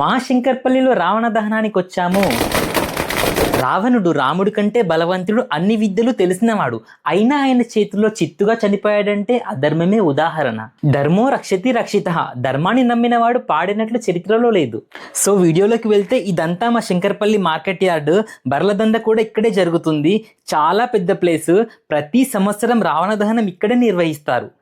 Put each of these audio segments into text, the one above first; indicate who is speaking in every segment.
Speaker 1: మా శంకర్పల్లిలో రావణ దహనానికి వచ్చాము. రావణుడు రాముడి కంటే బలవంతుడు అన్ని విద్యలు తెలిసినవాడు. అయినా ఆయన చేతుల్లో చిత్తుగా చనిపోయాడంటే అధర్మమే ఉదాహరణ. ధర్మో రక్షతి రక్షిత. ధర్మాన్ని నమ్మినవాడు పాడినట్లు చరిత్రలో లేదు. సో వీడియోలోకి వెళ్తే ఇదంతా మా శంకర్పల్లి మార్కెట్ యార్డ్. బర్లదండ కూడా ఇక్కడే జరుగుతుంది. చాలా పెద్ద ప్లేస్. ప్రతి సంవత్సరం రావణ దహనం ఇక్కడే నిర్వహిస్తారు.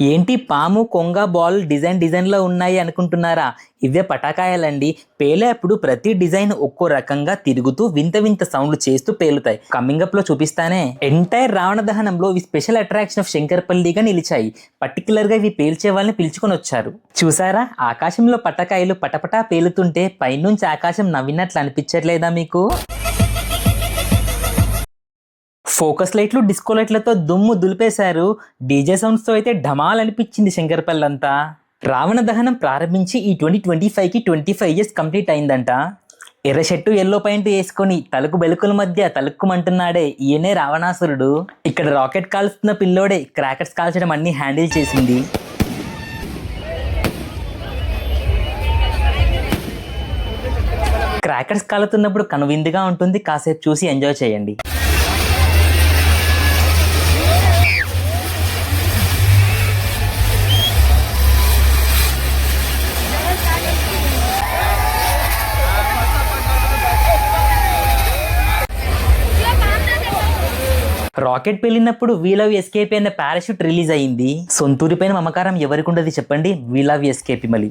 Speaker 1: ఏంటి పాము కొంగ బాల్ డిజైన్ డిజైన్లో ఉన్నాయి అనుకుంటున్నారా? ఇవే పటాకాయలండి. పేలేప్పుడు ప్రతి డిజైన్ ఒక్కో రకంగా తిరుగుతూ వింత వింత సౌండ్లు చేస్తూ పేలుతాయి. కమింగ్ అప్లో చూపిస్తానే. ఎంటైర్ రావణ దహనంలో ఇవి స్పెషల్ అట్రాక్షన్ ఆఫ్ శంకర్పల్లిగా నిలిచాయి. పర్టికులర్గా ఇవి పేల్చే వాళ్ళని పిలుచుకొని వచ్చారు. చూసారా? ఆకాశంలో పటకాయలు పటపటా పేలుతుంటే పైనుంచి ఆకాశం నవ్వినట్లు అనిపించట్లేదా మీకు? ఫోకస్ లైట్లు డిస్కో లైట్లతో దుమ్ము దులిపేశారు. డీజే సౌండ్స్తో అయితే ఢమాల్ అనిపించింది శంకర్పల్లంతా రావణ దహనం ప్రారంభించి ఈ ట్వంటీ ట్వంటీ ఫైవ్కి ట్వంటీ ఫైవ్ ఇయర్స్ కంప్లీట్ అయిందంట. ఎర్ర షర్టు ఎల్లో పాయింట్ వేసుకొని తలుకు బెలుకుల మధ్య తలుక్కుమంటున్నాడే ఈయనే రావణాసురుడు. ఇక్కడ రాకెట్ కాల్స్తున్న పిల్లోడే క్రాకర్స్ కాల్చడం అన్ని హ్యాండిల్ చేసింది. క్రాకర్స్ కాలుతున్నప్పుడు కనువిందుగా ఉంటుంది. కాసేపు చూసి ఎంజాయ్ చేయండి. రాకెట్ పెళ్ళినప్పుడు వీ లవ్ ఎస్కేపీ అనే పారాషూట్ రిలీజ్ అయింది. సొంతూరి పైన మమకారం ఎవరికి ఉండదు చెప్పండి. వీ లవ్ ఎస్కేపీ మళ్ళీ.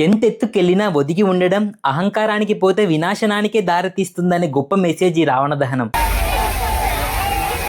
Speaker 1: ఎంతెత్తుకెళ్ళినా ఒదిగి ఉండడం అహంకారానికి పోతే వినాశనానికే దారితీస్తుందనే గొప్ప మెసేజ్ ఈ రావణ దహనం